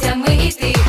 Вчимося ми і ти.